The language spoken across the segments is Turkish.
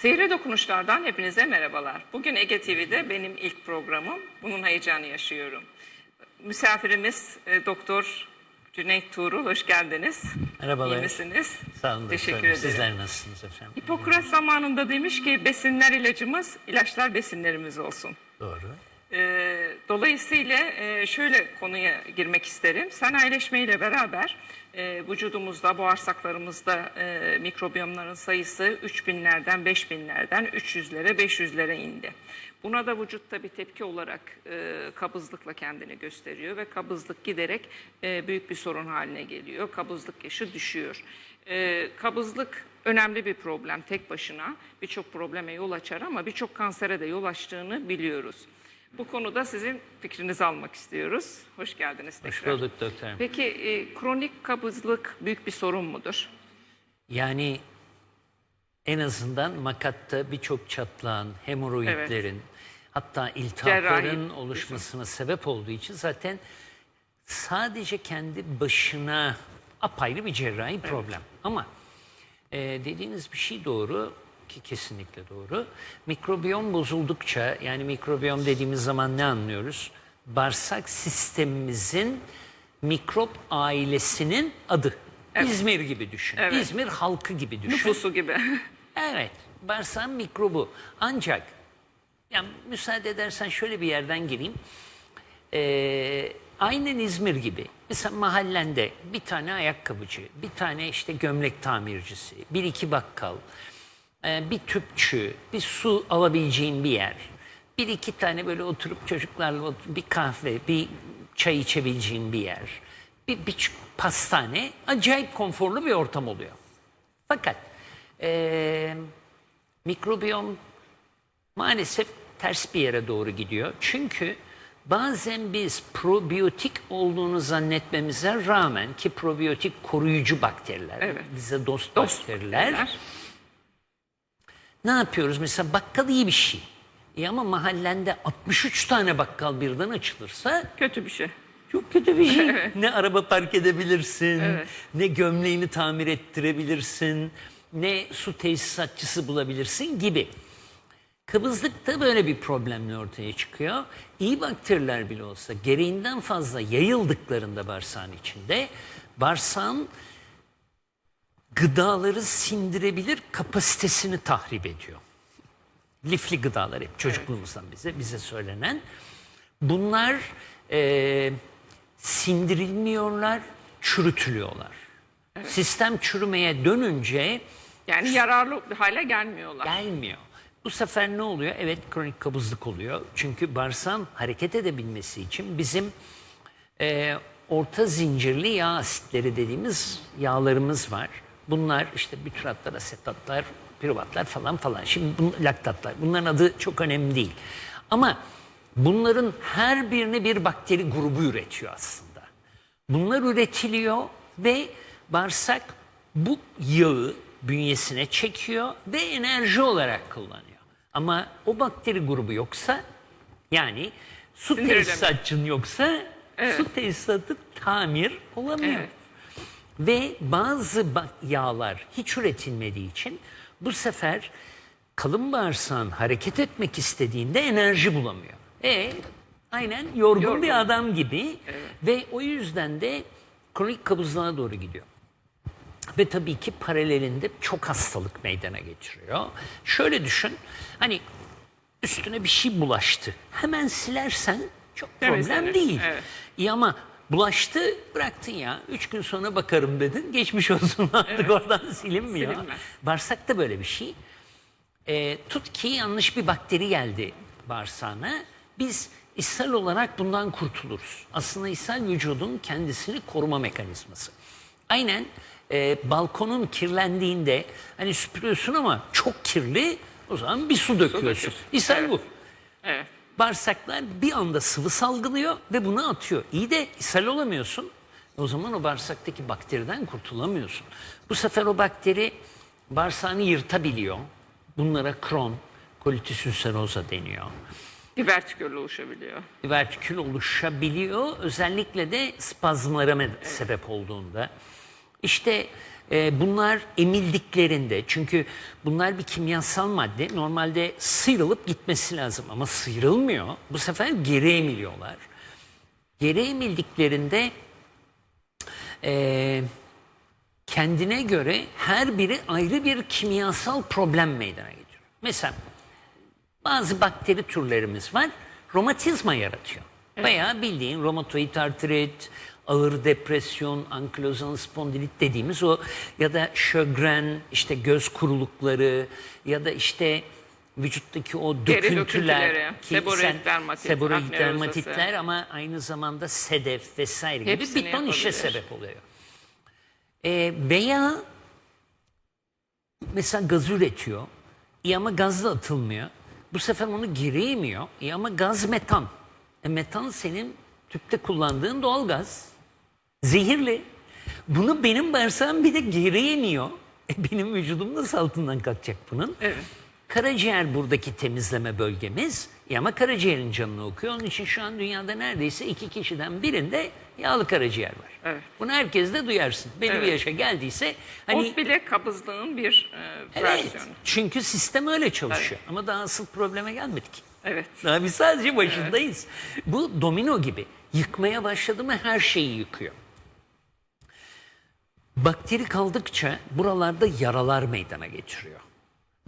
Sihirli Dokunuşlardan hepinize merhabalar. Bugün Ege TV'de benim ilk programım. Bunun heyecanı yaşıyorum. Misafirimiz e, Doktor Cüneyt Tuğrul. Hoş geldiniz. Merhabalar. İyi misiniz? Sağ olun. Teşekkür efendim. ederim. Sizler nasılsınız efendim? Hipokrat zamanında demiş ki besinler ilacımız, ilaçlar besinlerimiz olsun. Doğru. Ee, dolayısıyla e, şöyle konuya girmek isterim. Sanayileşmeyle beraber e, vücudumuzda, bağırsaklarımızda e, mikrobiyomların sayısı 3000'lerden 5000'lerden 300'lere 500'lere indi. Buna da vücutta bir tepki olarak e, kabızlıkla kendini gösteriyor ve kabızlık giderek e, büyük bir sorun haline geliyor. Kabızlık yaşı düşüyor. E, kabızlık önemli bir problem tek başına. Birçok probleme yol açar ama birçok kansere de yol açtığını biliyoruz. Bu konuda sizin fikrinizi almak istiyoruz. Hoş geldiniz tekrar. Hoş bulduk doktorum. Peki e, kronik kabızlık büyük bir sorun mudur? Yani en azından makatta birçok çatlağın, hemoroidlerin, hatta iltihapların Cerrahi oluşmasına sebep olduğu için zaten sadece kendi başına apayrı bir cerrahi problem. Ama e, dediğiniz bir şey doğru ki kesinlikle doğru. Mikrobiyom bozuldukça yani mikrobiyom dediğimiz zaman ne anlıyoruz? Bağırsak sistemimizin mikrop ailesinin adı. İzmir gibi düşün. Evet. İzmir halkı gibi düşün. Nüfusu gibi. Evet, bağırsağın mikrobu. Ancak, ya müsaade edersen şöyle bir yerden gireyim. Ee, aynen İzmir gibi. Mesela mahallende bir tane ayakkabıcı, bir tane işte gömlek tamircisi, bir iki bakkal, e, bir tüpçü, bir su alabileceğin bir yer. Bir iki tane böyle oturup çocuklarla ot- bir kahve, bir çay içebileceğin bir yer. Bir, bir pastane acayip konforlu bir ortam oluyor. Fakat eee mikrobiyom maalesef ters bir yere doğru gidiyor. Çünkü bazen biz probiyotik olduğunu zannetmemize rağmen ki probiyotik koruyucu bakteriler, Evet. bize dost, Dost bakteriler. bakteriler. Ne yapıyoruz? Mesela bakkal iyi bir şey. E ama mahallende 63 tane bakkal birden açılırsa Kötü bir şey. çok kötü bir şey. Ne araba park edebilirsin, Evet. ne gömleğini tamir ettirebilirsin, ne su tesisatçısı bulabilirsin gibi. Kabızlıkta böyle bir problemle ortaya çıkıyor. İyi bakteriler bile olsa gereğinden fazla yayıldıklarında bağırsağın içinde bağırsağın gıdaları sindirebilir kapasitesini tahrip ediyor. Lifli gıdalar hep çocukluğumuzdan bize bize söylenen. Bunlar e, sindirilmiyorlar, çürütülüyorlar. Sistem çürümeye dönünce Yani yararlı hale gelmiyorlar. gelmiyor. Bu sefer ne oluyor? Evet kronik kabızlık oluyor. Çünkü bağırsağın hareket edebilmesi için bizim e, orta zincirli yağ asitleri dediğimiz yağlarımız var. Bunlar işte bütüratlar, asetatlar, piruvatlar falan falan. Şimdi bun, laktatlar. Bunların adı çok önemli değil. Ama bunların her birini bir bakteri grubu üretiyor aslında. Bunlar üretiliyor ve bağırsak bu yağı bünyesine çekiyor ve enerji olarak kullanıyor. Ama o bakteri grubu yoksa yani su tesisatçın yoksa su tesisatı tamir olamıyor. Evet. Ve bazı yağlar hiç üretilmediği için bu sefer kalın bağırsağın hareket etmek istediğinde enerji bulamıyor. E aynen yorgun, Yorgun. bir adam gibi ve o yüzden de kronik kabızlığa doğru gidiyor. Ve tabii ki paralelinde çok hastalık meydana getiriyor. Şöyle düşün, hani üstüne bir şey bulaştı. Hemen silersen çok problem Temizlenir, değil. evet. İyi ama bulaştı bıraktın ya. Üç gün sonra bakarım dedin. Geçmiş olsun artık oradan silinmiyor. Silinmez. Bağırsak da böyle bir şey. E, tut ki yanlış bir bakteri geldi bağırsağına. Biz ishal olarak bundan kurtuluruz. Aslında ishal vücudun kendisini koruma mekanizması. Aynen e, balkonun kirlendiğinde hani süpürüyorsun ama çok kirli o zaman bir su döküyorsun. döküyorsun. İshal Evet. bu. Evet. Bağırsaklar bir anda sıvı salgılıyor ve bunu atıyor. İyi de ishal olamıyorsun. O zaman o bağırsaktaki bakteriden kurtulamıyorsun. Bu sefer o bakteri bağırsağını yırtabiliyor. Bunlara kron, kolitis ulcerosa deniyor. Divertikül oluşabiliyor. Vertikül oluşabiliyor. Özellikle de spazmlara sebep olduğunda. İşte e, bunlar emildiklerinde çünkü bunlar bir kimyasal madde normalde sıyrılıp gitmesi lazım ama sıyrılmıyor. Bu sefer geri emiliyorlar. Geri emildiklerinde e, kendine göre her biri ayrı bir kimyasal problem meydana getiriyor. Mesela bazı bakteri türlerimiz var romatizma yaratıyor. Veya bildiğin romatoid artrit, ağır depresyon, ankilozan spondilit dediğimiz o ya da şögren, işte göz kurulukları ya da işte vücuttaki o döküntüler, sen- dermatit, seboreik akne dermatitler ama aynı zamanda sedef vesaire gibi Hepsini bir ton işe sebep oluyor. Ee, veya mesela gaz üretiyor. İyi ama gaz da atılmıyor. Bu sefer onu geri yemiyor. İyi ama gaz metan. E metan senin tüpte kullandığın doğal gaz. Zehirli. Bunu benim bağırsağım bir de geri yemiyor. E benim vücudum nasıl altından kalkacak bunun? Evet. Karaciğer buradaki temizleme bölgemiz. E ama karaciğerin canını okuyor. Onun için şu an dünyada neredeyse iki kişiden birinde yağlı karaciğer var. Evet. Bunu herkes de duyarsın. Belli bir Evet. yaşa geldiyse hani Ot bile kabızlığın bir e, Evet. versiyonu. Çünkü sistem öyle çalışıyor. Ama daha asıl probleme gelmedik. Evet. Daha biz sadece başındayız. Bu domino gibi. Yıkmaya başladı mı her şeyi yıkıyor. Bakteri kaldıkça buralarda yaralar meydana getiriyor.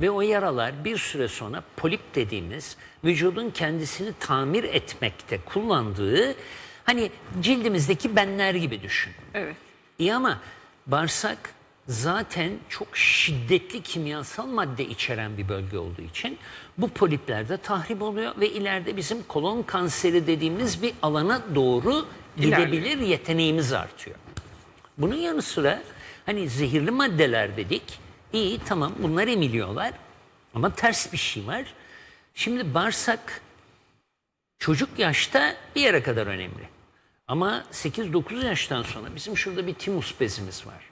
Ve o yaralar bir süre sonra polip dediğimiz vücudun kendisini tamir etmekte kullandığı hani cildimizdeki benler gibi düşün. Evet. İyi ama bağırsak zaten çok şiddetli kimyasal madde içeren bir bölge olduğu için bu poliplerde tahrip oluyor ve ileride bizim kolon kanseri dediğimiz bir alana doğru gidebilir yeteneğimiz artıyor. Bunun yanı sıra hani zehirli maddeler dedik. İyi tamam bunlar emiliyorlar ama ters bir şey var. Şimdi bağırsak çocuk yaşta bir yere kadar önemli. Ama 8-9 yaştan sonra bizim şurada bir timus bezimiz var.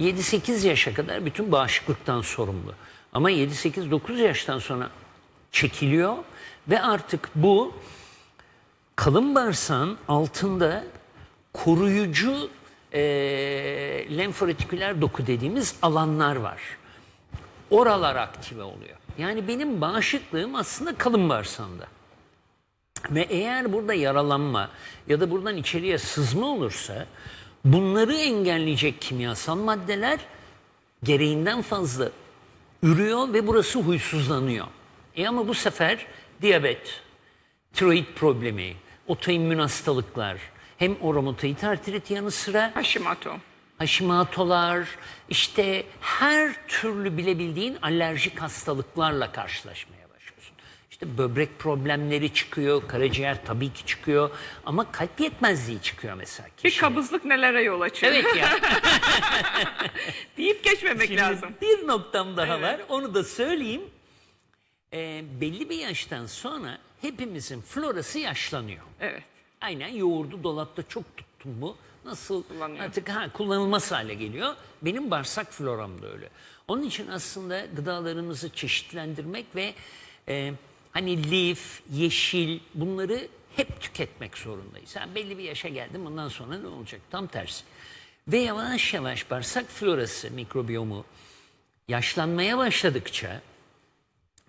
7-8 yaşa kadar bütün bağışıklıktan sorumlu. Ama 7-8-9 yaştan sonra çekiliyor ve artık bu kalın bağırsağın altında koruyucu e, lenforetiküler doku dediğimiz alanlar var. Oralar aktive oluyor. Yani benim bağışıklığım aslında kalın bağırsağımda. Ve eğer burada yaralanma ya da buradan içeriye sızma olursa bunları engelleyecek kimyasal maddeler gereğinden fazla ürüyor ve burası huysuzlanıyor. E ama bu sefer diyabet, tiroid problemi, otoimmün hastalıklar, hem o romatoid artrit yanı sıra Hashimoto. Hashimoto'lar, işte her türlü bilebildiğin alerjik hastalıklarla karşılaşmaya başlıyorsun. İşte böbrek problemleri çıkıyor, karaciğer tabii ki çıkıyor ama kalp yetmezliği çıkıyor mesela Bir kişide. kabızlık nelere yol açıyor? Evet ya. Deyip geçmemek Şimdi lazım. bir noktam daha var. Onu da söyleyeyim. Ee, belli bir yaştan sonra hepimizin florası yaşlanıyor. Evet. Aynen yoğurdu dolapta çok tuttum mu nasıl Kullanıyor. artık ha, kullanılmaz hale geliyor. Benim bağırsak floram da öyle. Onun için aslında gıdalarımızı çeşitlendirmek ve e, hani lif, yeşil bunları hep tüketmek zorundayız. Ha, belli bir yaşa geldim ondan sonra ne olacak? Tam tersi. Ve yavaş yavaş bağırsak florası, mikrobiyomu yaşlanmaya başladıkça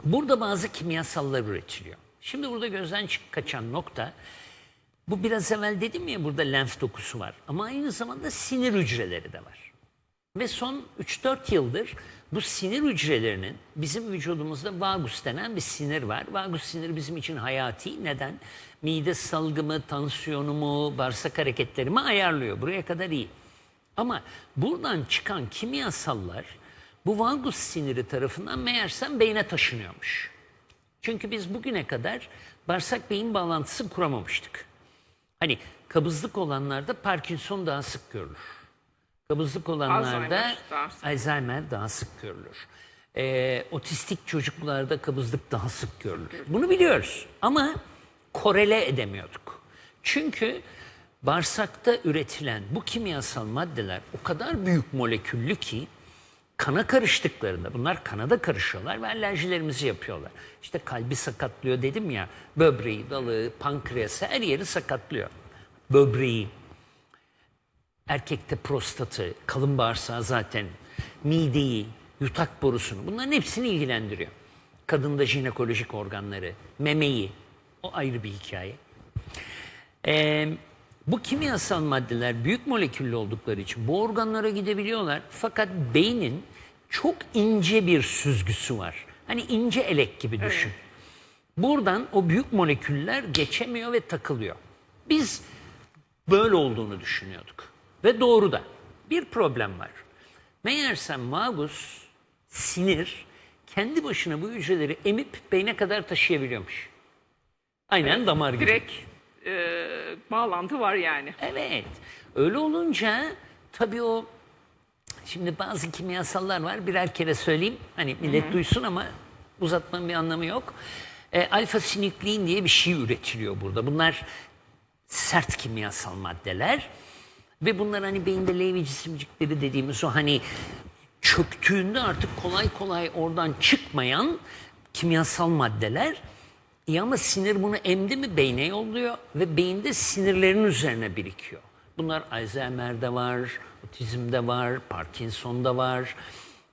Burada bazı kimyasallar üretiliyor. Şimdi burada gözden kaçan nokta bu biraz evvel dedim ya burada lenf dokusu var ama aynı zamanda sinir hücreleri de var. Ve son 3-4 yıldır bu sinir hücrelerinin bizim vücudumuzda vagus denen bir sinir var. Vagus sinir bizim için hayati. Neden? Mide salgımı, tansiyonumu, bağırsak hareketlerimi ayarlıyor. Buraya kadar iyi. Ama buradan çıkan kimyasallar bu vagus siniri tarafından meğersem beyne taşınıyormuş. Çünkü biz bugüne kadar bağırsak beyin bağlantısı kuramamıştık. Hani kabızlık olanlarda Parkinson daha sık görülür. Kabızlık olanlarda Alzheimer daha sık. Alzheimer daha sık görülür. Ee, otistik çocuklarda kabızlık daha sık görülür. Bunu biliyoruz ama korele edemiyorduk. Çünkü bağırsakta üretilen bu kimyasal maddeler o kadar büyük moleküllü ki kana karıştıklarında bunlar kana da karışıyorlar ve alerjilerimizi yapıyorlar. İşte kalbi sakatlıyor dedim ya böbreği, dalı, pankreası her yeri sakatlıyor. Böbreği, erkekte prostatı, kalın bağırsağı zaten, mideyi, yutak borusunu bunların hepsini ilgilendiriyor. Kadında jinekolojik organları, memeyi o ayrı bir hikaye. Ee, bu kimyasal maddeler büyük moleküllü oldukları için bu organlara gidebiliyorlar. Fakat beynin çok ince bir süzgüsü var. Hani ince elek gibi düşün. Buradan o büyük moleküller geçemiyor ve takılıyor. Biz böyle olduğunu düşünüyorduk. Ve doğru da. Bir problem var. Meğersem magus, sinir, kendi başına bu hücreleri emip beyne kadar taşıyabiliyormuş. Aynen damar gibi. Direkt e, bağlantı var yani. Evet. Öyle olunca tabii o şimdi bazı kimyasallar var birer kere söyleyeyim. Hani millet duysun ama uzatmanın bir anlamı yok. E, alfa sinüklein diye bir şey üretiliyor burada. Bunlar sert kimyasal maddeler ve bunlar hani beyinde Levy cisimcikleri dediğimiz o hani çöktüğünde artık kolay kolay oradan çıkmayan kimyasal maddeler. İyi ama sinir bunu emdi mi beyne yolluyor ve beyinde sinirlerin üzerine birikiyor. Bunlar Alzheimer'de var, otizmde var, Parkinson'da var.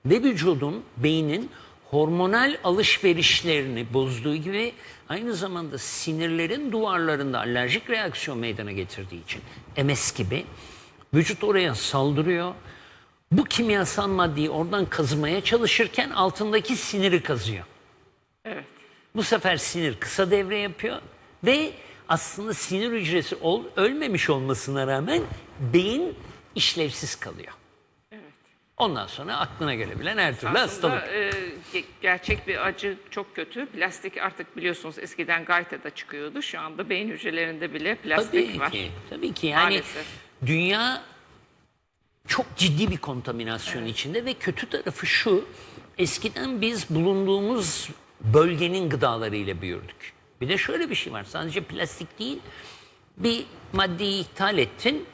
Ve vücudun, beynin hormonal alışverişlerini bozduğu gibi aynı zamanda sinirlerin duvarlarında alerjik reaksiyon meydana getirdiği için MS gibi vücut oraya saldırıyor. Bu kimyasal maddeyi oradan kazımaya çalışırken altındaki siniri kazıyor. Evet. Bu sefer sinir kısa devre yapıyor ve aslında sinir hücresi ol, ölmemiş olmasına rağmen beyin işlevsiz kalıyor. Ondan sonra aklına gelebilen her türlü Aslında hastalık. e, ge- gerçek bir acı çok kötü. Plastik artık biliyorsunuz eskiden gaytada çıkıyordu. Şu anda beyin hücrelerinde bile plastik Tabii var. ki, tabii ki. Yani Maalesef. dünya çok ciddi bir kontaminasyon içinde ve kötü tarafı şu. Eskiden biz bulunduğumuz bölgenin gıdalarıyla büyürdük. Bir de şöyle bir şey var. Sadece plastik değil. Bir maddeyi ithal ettin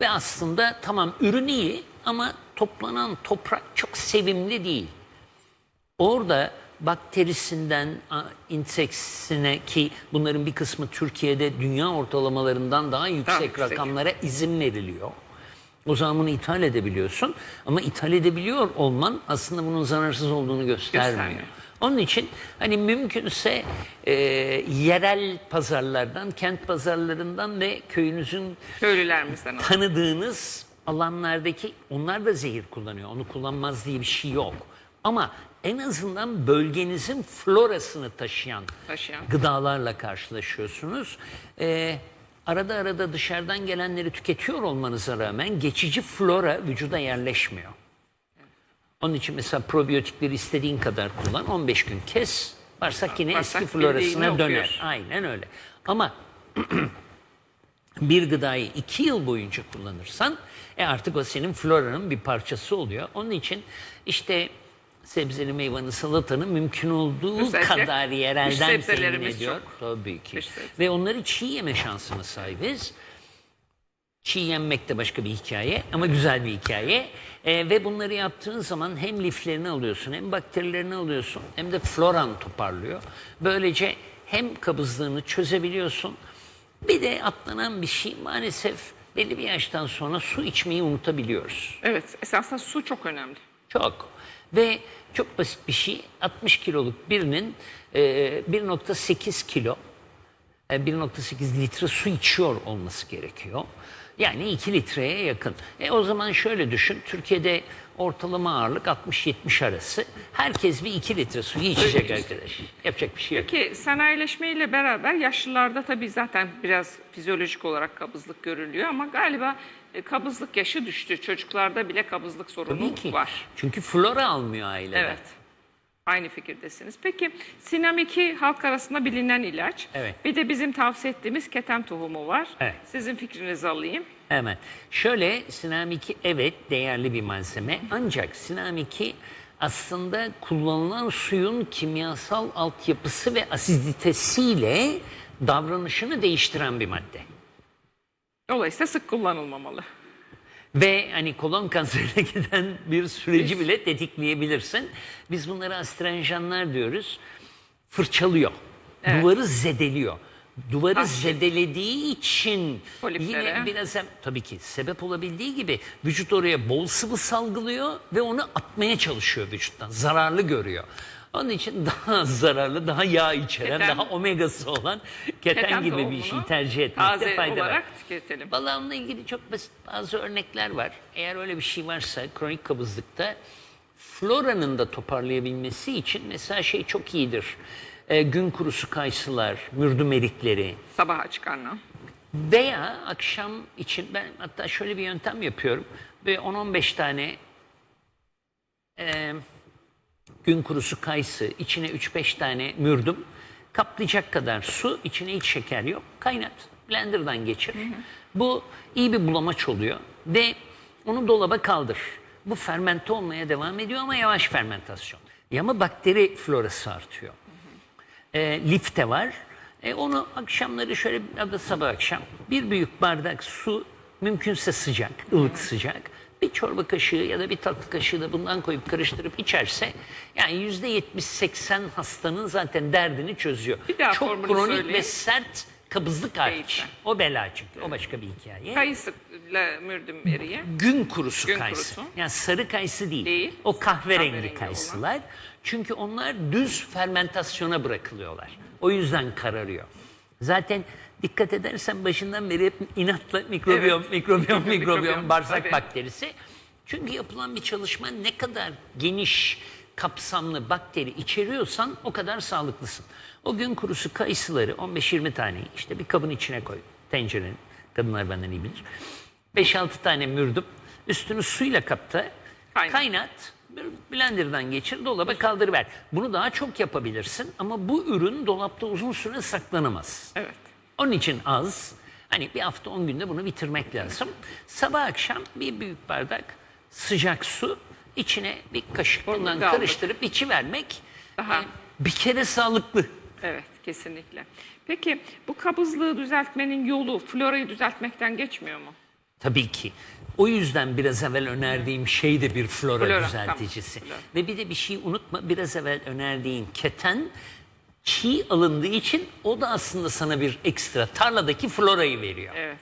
ve aslında tamam ürün iyi ama toplanan toprak çok sevimli değil. Orada bakterisinden inseksine ki bunların bir kısmı Türkiye'de dünya ortalamalarından daha yüksek, yüksek. rakamlara izin veriliyor. O zaman bunu ithal edebiliyorsun ama ithal edebiliyor olman aslında bunun zararsız olduğunu göstermiyor. Göstermiyor. Onun için hani mümkünse e, yerel pazarlardan, kent pazarlarından ve köyünüzün Köylülerimizden alın. tanıdığınız alanlardaki onlar da zehir kullanıyor. Onu kullanmaz diye bir şey yok. Ama en azından bölgenizin florasını taşıyan, Taşıyan. gıdalarla karşılaşıyorsunuz. Ee, arada arada dışarıdan gelenleri tüketiyor olmanıza rağmen geçici flora vücuda yerleşmiyor. Onun için mesela probiyotikleri istediğin kadar kullan, 15 gün kes, bağırsak yine Bağırsak eski florasına okuyor. döner. Aynen öyle. Ama bir gıdayı iki yıl boyunca kullanırsan e artık o senin floranın bir parçası oluyor. Onun için işte sebzeli meyvanın salatanın mümkün olduğu Özellikle kadar yerelden temin ediyor. çok. Tabii ki. Ve onları çiğ yeme şansına sahibiz. Çiğ yenmek de başka bir hikaye ama güzel bir hikaye. E, ve bunları yaptığın zaman hem liflerini alıyorsun hem bakterilerini alıyorsun hem de floran toparlıyor. Böylece hem kabızlığını çözebiliyorsun. Bir de atlanan bir şey maalesef belli bir yaştan sonra su içmeyi unutabiliyoruz. Evet, esasında su çok önemli. Çok. Ve çok basit bir şey 60 kiloluk birinin e, 1.8 kilo e, 1.8 litre su içiyor olması gerekiyor. Yani 2 litreye yakın. E o zaman şöyle düşün. Türkiye'de ortalama ağırlık 60-70 arası. Herkes bir 2 litre suyu içecek arkadaş. Yapacak bir şey yok. Ki sanayileşmeyle beraber yaşlılarda tabii zaten biraz fizyolojik olarak kabızlık görülüyor ama galiba e, kabızlık yaşı düştü. Çocuklarda bile kabızlık sorunu Tabii ki. var. Çünkü flora almıyor aileler. Evet. Aynı fikirdesiniz. Peki Sinam 2 halk arasında bilinen ilaç. Evet. Bir de bizim tavsiye ettiğimiz ketem tohumu var. Evet. Sizin fikrinizi alayım. Hemen. Şöyle Sinam 2 evet değerli bir malzeme ancak Sinam 2 aslında kullanılan suyun kimyasal altyapısı ve asiditesiyle davranışını değiştiren bir madde. Dolayısıyla sık kullanılmamalı. Ve hani kolon kanserine giden bir süreci bile tetikleyebilirsin. Biz bunlara astrenjanlar diyoruz. Fırçalıyor. Evet. Duvarı zedeliyor. duvarı Tabii. zedelediği için Poliplere. yine biraz hem- tabii ki sebep olabildiği gibi vücut oraya bol sıvı salgılıyor ve onu atmaya çalışıyor vücuttan. Zararlı görüyor. Onun için daha zararlı, daha yağ içeren, Keten- daha omegası olan keten, Keten gibi bir tohumunu şey tercih etmekte taze fayda var. olarak tüketelim. Onunla ilgili çok basit bazı örnekler var. Eğer öyle bir şey varsa kronik kabızlıkta floranın da toparlayabilmesi için mesela şey çok iyidir. Ee, gün kurusu kayısılar, mürdüm erikleri Sabah aç karnına. veya akşam için ben hatta şöyle bir yöntem yapıyorum. Böyle 10-15 tane e, gün kurusu kayısı, içine 3-5 tane mürdüm, kaplayacak kadar su, içine hiç şeker yok. Kaynat, blenderdan geçir. Bu iyi bir bulamaç oluyor ve onu dolaba kaldır. Bu fermente olmaya devam ediyor ama yavaş fermentasyon. Ya ama bakteri florası artıyor. E, lif de var. E, onu akşamları şöyle ya da sabah akşam bir büyük bardak su mümkünse sıcak, ılık sıcak. Bir çorba kaşığı ya da bir tatlı kaşığı da bundan koyup karıştırıp içerse yani yüzde yetmiş seksen hastanın zaten derdini çözüyor. Bir daha Çok formülü kronik ve sert kabızlık hariç. O bela çünkü. O başka bir hikaye. Kayısıyla mürdüm eriği. Gün kurusu Gün kayısı. kurusu. Yani sarı kayısı değil. Değil. O kahverengi, Kahverengi kayısılar. Çünkü onlar düz fermentasyona bırakılıyorlar. O yüzden kararıyor. Zaten dikkat edersen başından beri hep inatla mikrobiyom, Evet. mikrobiyom, Mikrobiyom, mikrobiyom, bağırsak tabii. bakterisi. Çünkü yapılan bir çalışma ne kadar geniş kapsamlı bakteri içeriyorsan o kadar sağlıklısın. O gün kurusu kayısıları 15-20 tane işte bir kabın içine koy. Tencerenin. Kadınlar benden iyi bilir. 5-6 tane mürdüm. Üstünü suyla kapta. Kaynat. Kaynat. Blender'dan geçir, dolaba kaldırıver. Bunu daha çok yapabilirsin ama bu ürün dolapta uzun süre saklanamaz. Evet. Onun için az. Hani bir hafta 10 günde bunu bitirmek lazım. Sabah akşam bir büyük bardak sıcak su içine bir kaşık bundan karıştırıp içi vermek Daha- bir kere sağlıklı. Evet, kesinlikle. Peki bu kabızlığı düzeltmenin yolu florayı düzeltmekten geçmiyor mu? Tabii ki. O yüzden biraz evvel önerdiğim şey de bir flora, Flora, düzelticisi. tamam, flora. Ve bir de bir şey unutma biraz evvel önerdiğin keten çiğ alındığı için o da aslında sana bir ekstra tarladaki florayı veriyor. Evet,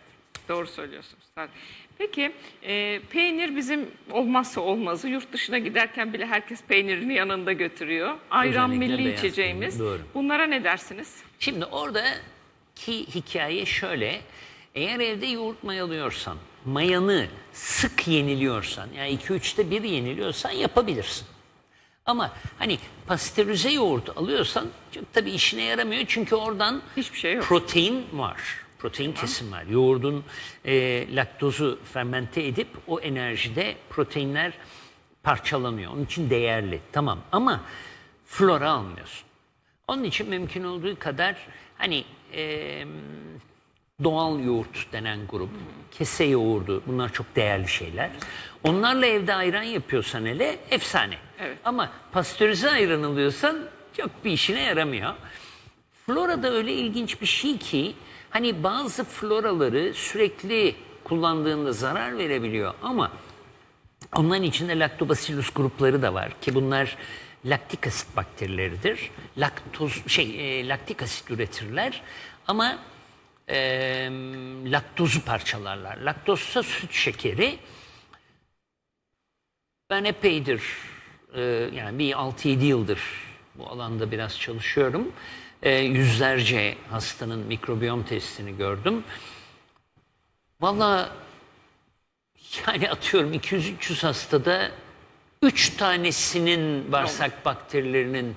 doğru söylüyorsunuz. Peki e, peynir bizim olmazsa olmazı. Yurt dışına giderken bile herkes peynirini yanında götürüyor. Ayran Özellikle milli beyaz içeceğimiz. peynir, doğru. Bunlara ne dersiniz? Şimdi oradaki hikaye şöyle. Eğer evde yoğurt mayalıyorsan, mayanı sık yeniliyorsan, yani 2-3'te bir yeniliyorsan yapabilirsin. Ama hani pastörize yoğurt alıyorsan çok tabii işine yaramıyor çünkü oradan Hiçbir şey yok. protein var. Protein kesim var. Yoğurdun e, laktozu fermente edip o enerjide proteinler parçalanıyor. Onun için değerli. Tamam ama flora almıyorsun. Onun için mümkün olduğu kadar hani e, doğal yoğurt denen grup, kese yoğurdu bunlar çok değerli şeyler. Onlarla evde ayran yapıyorsan hele efsane. Evet. Ama pastörize ayran alıyorsan çok bir işine yaramıyor. Flora da öyle ilginç bir şey ki hani bazı floraları sürekli kullandığında zarar verebiliyor ama Onların içinde Lactobacillus grupları da var ki bunlar laktik asit bakterileridir. Laktoz şey e, laktik asit üretirler ama e, laktozu parçalarlar. Laktozsa süt şekeri. Ben epeydir e, yani bir 6-7 yıldır bu alanda biraz çalışıyorum. E, yüzlerce hastanın mikrobiyom testini gördüm. Vallahi yani atıyorum 200-300 hastada 3 tanesinin bağırsak bakterilerinin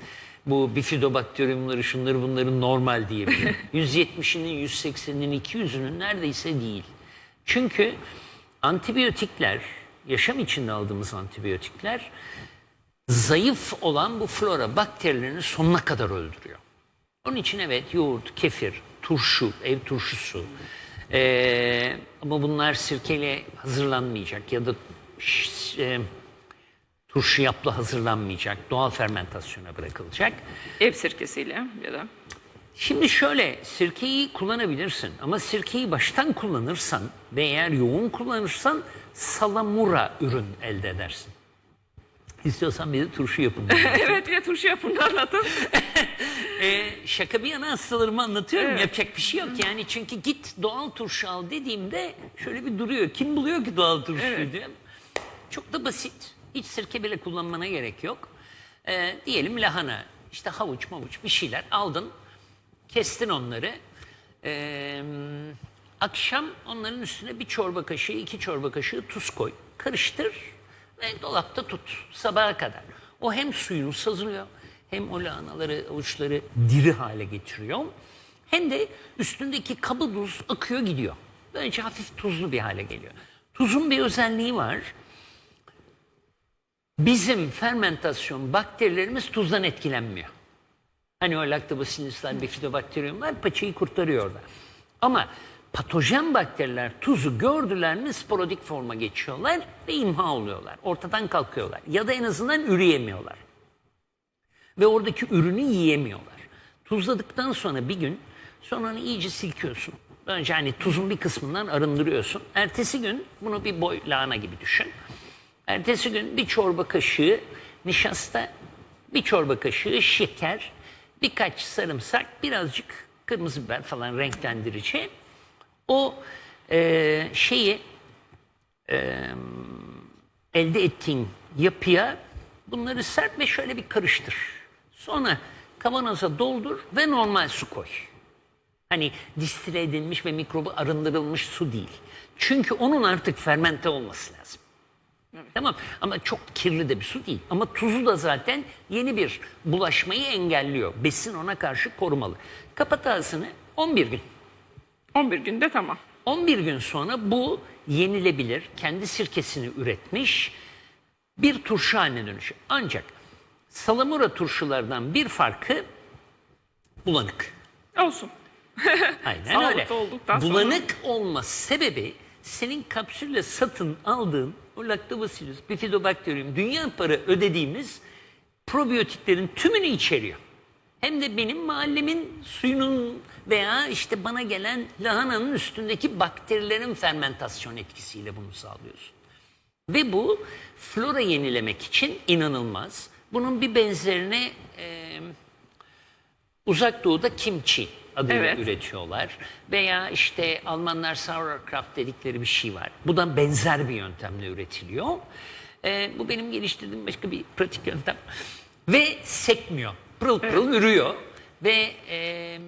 bu bifidobakteriyumları şunları bunların normal diyebilirim. 170'inin, 180'inin, 200'ünün neredeyse değil. Çünkü antibiyotikler, yaşam içinde aldığımız antibiyotikler zayıf olan bu flora bakterilerini sonuna kadar öldürüyor. Onun için evet yoğurt, kefir, turşu, ev turşusu. Ee, ama bunlar sirkeyle hazırlanmayacak ya da e, turşu yapla hazırlanmayacak. Doğal fermentasyona bırakılacak. Ev sirkesiyle ya da Şimdi şöyle sirkeyi kullanabilirsin ama sirkeyi baştan kullanırsan ve eğer yoğun kullanırsan salamura ürün elde edersin. İstiyorsan bir de turşu yapın. evet bir de turşu yapın anlatın. Ee, şaka bir yana hastalarımı anlatıyorum. Evet. Yapacak bir şey yok yani. Çünkü git doğal turşu al dediğimde şöyle bir duruyor. Kim buluyor ki doğal turşuyu Evet. diye. Çok da basit. Hiç sirke bile kullanmana gerek yok. Ee, diyelim lahana, işte havuç mavuç bir şeyler aldın. Kestin onları. Ee, akşam onların üstüne bir çorba kaşığı, iki çorba kaşığı tuz koy. Karıştır ve dolapta tut sabaha kadar. O hem suyunu sazılıyor hem o lahanaları, avuçları diri hale getiriyor. Hem de üstündeki kabı tuz akıyor gidiyor. Böylece hafif tuzlu bir hale geliyor. Tuzun bir özelliği var. Bizim fermentasyon bakterilerimiz tuzdan etkilenmiyor. Hani o laktobasilisler, bifidobakteriyumlar paçayı kurtarıyor orada. Ama patojen bakteriler tuzu gördüler mi sporodik forma geçiyorlar ve imha oluyorlar. Ortadan kalkıyorlar. Ya da en azından üreyemiyorlar. Ve oradaki ürünü yiyemiyorlar. Tuzladıktan sonra bir gün sonra onu iyice silkiyorsun. Önce hani tuzun bir kısmından arındırıyorsun. Ertesi gün bunu bir boy lahana gibi düşün. Ertesi gün bir çorba kaşığı nişasta, bir çorba kaşığı şeker, birkaç sarımsak, birazcık kırmızı biber falan renklendirici. O e, şeyi e, elde ettiğin yapıya bunları sert ve şöyle bir karıştır. Sonra kavanoza doldur ve normal su koy. Hani distile edilmiş ve mikrobu arındırılmış su değil. Çünkü onun artık fermente olması lazım. Tamam ama çok kirli de bir su değil. Ama tuzu da zaten yeni bir bulaşmayı engelliyor. Besin ona karşı korumalı. Kapat ağzını 11 gün. 11 günde tamam. 11 gün sonra bu yenilebilir, kendi sirkesini üretmiş bir turşu haline dönüşüyor. Ancak salamura turşulardan bir farkı bulanık. Olsun. Aynen öyle. olduktan sonra- Bulanık olma sebebi senin kapsülle satın aldığın o Lactobacillus bifidobakterium dünya para ödediğimiz probiyotiklerin tümünü içeriyor. Hem de benim mahallemin suyunun veya işte bana gelen lahananın üstündeki bakterilerin fermentasyon etkisiyle bunu sağlıyorsun. Ve bu flora yenilemek için inanılmaz. Bunun bir benzerini e, uzak doğuda kimchi adıyla Evet. üretiyorlar. Veya işte Almanlar sauerkraut dedikleri bir şey var. Bu da benzer bir yöntemle üretiliyor. E, bu benim geliştirdiğim başka bir pratik yöntem. Ve sekmiyor. Pırıl pırıl ürüyor. Ve e,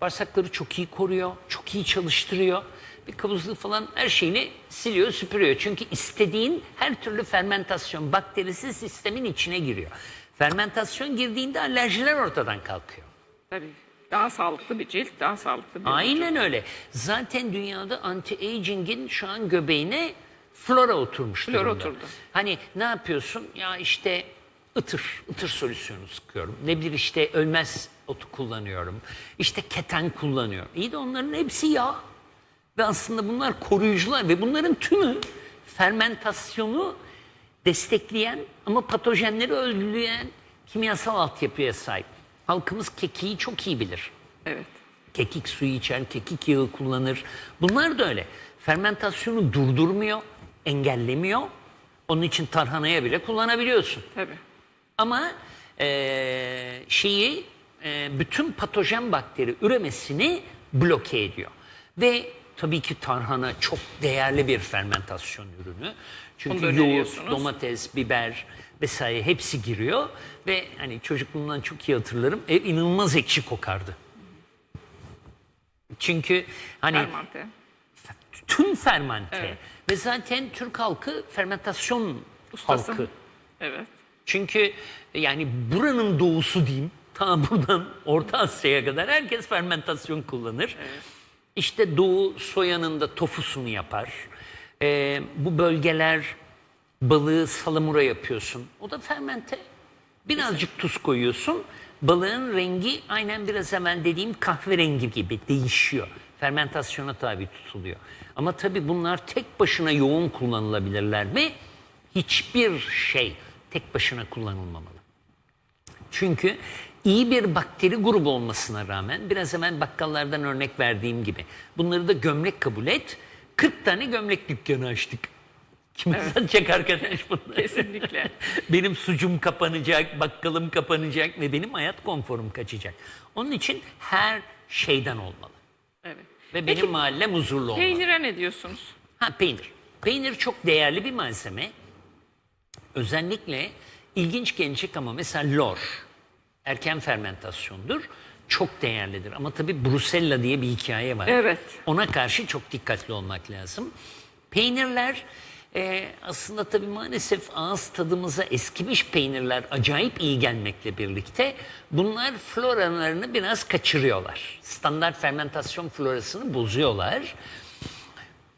bağırsakları çok iyi koruyor. Çok iyi çalıştırıyor. Bir kabızlığı falan her şeyini siliyor, süpürüyor. Çünkü istediğin her türlü fermentasyon bakterisi sistemin içine giriyor. Fermentasyon girdiğinde alerjiler ortadan kalkıyor. Tabii. Daha sağlıklı bir cilt, daha sağlıklı bir vücut. Aynen öyle. Zaten dünyada anti-aging'in şu an göbeğine flora oturmuş Flora durumda. oturdu. Hani ne yapıyorsun? Ya işte ıtır, ıtır solüsyonu sıkıyorum. Ne bileyim işte ölmez otu kullanıyorum. İşte keten kullanıyorum. İyi de onların hepsi yağ. Ve aslında bunlar koruyucular ve bunların tümü fermentasyonu destekleyen ama patojenleri öldüren kimyasal altyapıya sahip. Halkımız kekiği çok iyi bilir. Evet. Kekik suyu içer, kekik yağı kullanır. Bunlar da öyle. Fermentasyonu durdurmuyor, engellemiyor. Onun için tarhanaya bile kullanabiliyorsun. Tabii. Ama eee, şeyi eee, bütün patojen bakteri üremesini bloke ediyor. Ve tabii ki tarhana çok değerli bir fermentasyon ürünü. Çünkü yoğurt, domates, biber vesaire hepsi giriyor. Ve hani çocukluğumdan çok iyi hatırlarım ev inanılmaz ekşi kokardı. Çünkü hani Fermante. tüm fermente Evet. ve zaten Türk halkı fermentasyon Ustası. halkı. Evet. Çünkü yani buranın doğusu diyeyim. Ta buradan Orta Asya'ya kadar herkes fermentasyon kullanır. İşte Doğu soyanın da tofusunu yapar. Ee, bu bölgeler balığı salamura yapıyorsun. O da fermente. Birazcık tuz koyuyorsun. Balığın rengi aynen biraz evvel dediğim kahverengi gibi değişiyor. Fermentasyona tabi tutuluyor. Ama tabii bunlar tek başına yoğun kullanılabilirler mi? Hiçbir şey tek başına kullanılmamalı. Çünkü iyi bir bakteri grubu olmasına rağmen biraz hemen bakkallardan örnek verdiğim gibi bunları da gömlek kabul et. 40 tane gömlek dükkanı açtık. Kime satacak arkadaş bunları? Kesinlikle. benim sucum kapanacak, bakkalım kapanacak ve benim hayat konforum kaçacak. Onun için her şeyden olmalı. Evet. Ve Peki, benim mahallem huzurlu olmalı. Peynire ne diyorsunuz? Ha peynir. Peynir çok değerli bir malzeme. Özellikle ilginç gelecek ama mesela lor erken fermentasyondur. Çok değerlidir ama tabii Brusella diye bir hikaye var. Evet. Ona karşı çok dikkatli olmak lazım. Peynirler e, aslında tabii maalesef ağız tadımıza eskimiş peynirler acayip iyi gelmekle birlikte bunlar floralarını biraz kaçırıyorlar. Standart fermentasyon florasını bozuyorlar.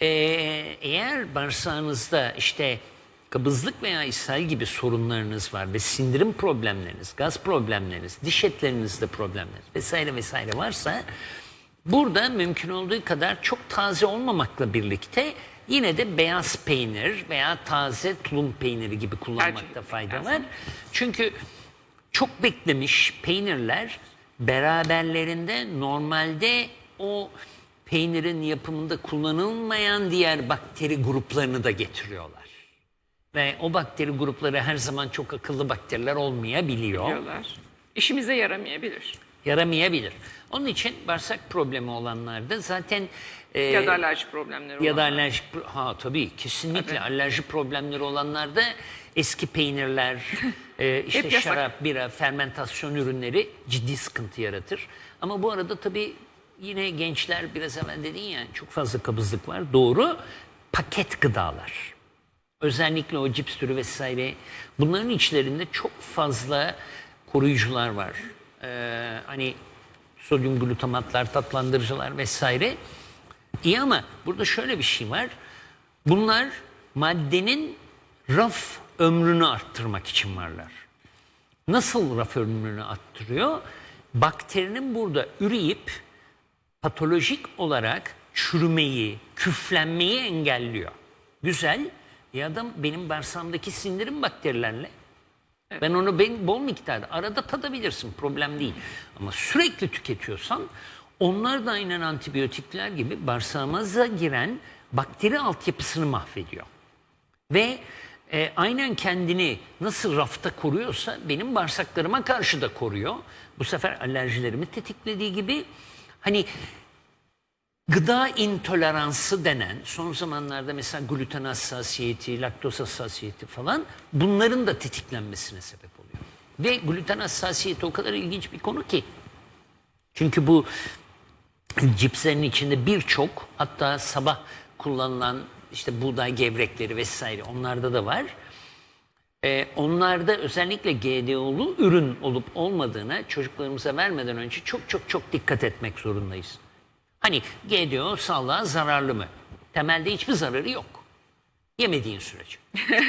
Ee, eğer bağırsağınızda işte kabızlık veya ishal gibi sorunlarınız var ve sindirim problemleriniz, gaz problemleriniz, diş etlerinizde problemleriniz vesaire vesaire varsa burada mümkün olduğu kadar çok taze olmamakla birlikte yine de beyaz peynir veya taze tulum peyniri gibi kullanmakta fayda var. Çünkü çok beklemiş peynirler beraberlerinde normalde o peynirin yapımında kullanılmayan diğer bakteri gruplarını da getiriyorlar. Ve o bakteri grupları her zaman çok akıllı bakteriler olmayabiliyor. Diyorlar. İşimize yaramayabilir. Yaramayabilir. Onun için bağırsak problemi olanlarda zaten e, ya da alerji problemleri ya da alerjik ha tabii kesinlikle alerji problemleri olanlarda eski peynirler, e, işte şarap, bira, fermentasyon ürünleri ciddi sıkıntı yaratır. Ama bu arada tabii yine gençler biraz evvel dedin ya çok fazla kabızlık var. Doğru. Paket gıdalar. Özellikle o cips türü vesaire bunların içlerinde çok fazla koruyucular var. Ee, hani sodyum glutamatlar, tatlandırıcılar vesaire. İyi ama burada şöyle bir şey var. Bunlar maddenin raf ömrünü arttırmak için varlar. Nasıl raf ömrünü arttırıyor? Bakterinin burada üreyip patolojik olarak çürümeyi, küflenmeyi engelliyor. Güzel. Ya adam benim bağırsağımdaki sindirim bakterilerle ben onu ben bol miktarda arada tadabilirsin problem değil. Ama sürekli tüketiyorsan onlar da aynen antibiyotikler gibi bağırsağımıza giren bakteri altyapısını mahvediyor. Ve e, aynen kendini nasıl rafta koruyorsa benim bağırsaklarıma karşı da koruyor. Bu sefer alerjilerimi tetiklediği gibi hani gıda intoleransı denen son zamanlarda mesela gluten hassasiyeti, laktoz hassasiyeti falan bunların da tetiklenmesine sebep oluyor. Ve gluten hassasiyeti o kadar ilginç bir konu ki. Çünkü bu cipslerin içinde birçok hatta sabah kullanılan işte buğday gevrekleri vesaire onlarda da var. Ee, onlarda özellikle GDO'lu ürün olup olmadığına çocuklarımıza vermeden önce çok çok çok dikkat etmek zorundayız. Hani GDO sağlığa zararlı mı? Temelde hiçbir zararı yok. Yemediğin sürece.